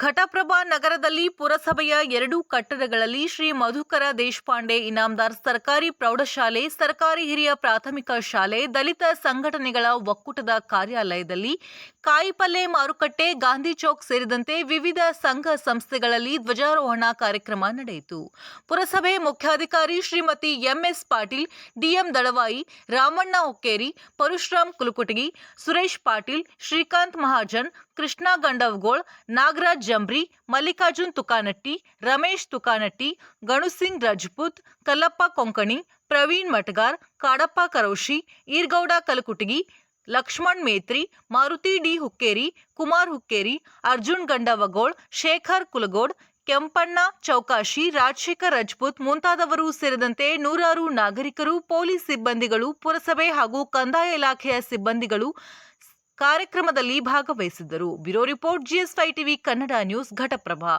ಘಟಪ್ರಭಾ ನಗರದಲ್ಲಿ ಪುರಸಭೆಯ ಎರಡು ಕಟ್ಟಡಗಳಲ್ಲಿ ಶ್ರೀ ಮಧುಕರ ದೇಶಪಾಂಡೆ ಇನಾಮದಾರ್ ಸರ್ಕಾರಿ ಪ್ರೌಢಶಾಲೆ, ಸರ್ಕಾರಿ ಹಿರಿಯ ಪ್ರಾಥಮಿಕ ಶಾಲೆ, ದಲಿತ ಸಂಘಟನೆಗಳ ಒಕ್ಕೂಟದ ಕಾರ್ಯಾಲಯದಲ್ಲಿ ಕಾಯಿಪಲ್ಲೆ ಮಾರುಕಟ್ಟೆ, ಗಾಂಧಿ ಚೌಕ್ ಸೇರಿದಂತೆ ವಿವಿಧ ಸಂಘ ಸಂಸ್ಥೆಗಳಲ್ಲಿ ಧ್ವಜಾರೋಹಣ ಕಾರ್ಯಕ್ರಮ ನಡೆಯಿತು. ಪುರಸಭೆ ಮುಖ್ಯಾಧಿಕಾರಿ Shrimati MS Patil, DM Dalawai Ramanna Hukkeri Parashuram Kulakutagi, Suresh Patil, Shrikant Mahajan, Krishna Gandavagol, Nagaraj Jambri, Mallikarjun Tukanatti, Ramesh Tukanatti, Ganusingh Rajput, Kallappa Konkani, Praveen Matagar Kadappa Karoshi, Eergowda Kalakutagi, Laxman Metri, Maruti D Hukkeri, Kumar Hukkeri, Arjun Gandavagol, Shekhar Kulagod, Kempanna Choukashi, Rajashekhar Rajput ಮುಂತಾದವರು ಸೇರಿದಂತೆ ನೂರಾರು ನಾಗರಿಕರು, police ಸಿಬ್ಬಂದಿಗಳು, ಪುರಸಭೆ ಹಾಗೂ ಕಂದಾಯ ಇಲಾಖೆಯ ಸಿಬ್ಬಂದಿಗಳು ಕಾರ್ಯಕ್ರಮದಲ್ಲಿ ಭಾಗವಹಿಸಿದ್ದರು. ಬ್ಯೂರೋ ರಿಪೋರ್ಟ್ ಜಿಎಸ್ ಫೈ ಟಿವಿ ಕನ್ನಡ ನ್ಯೂಸ್ ಘಟಪ್ರಭಾ.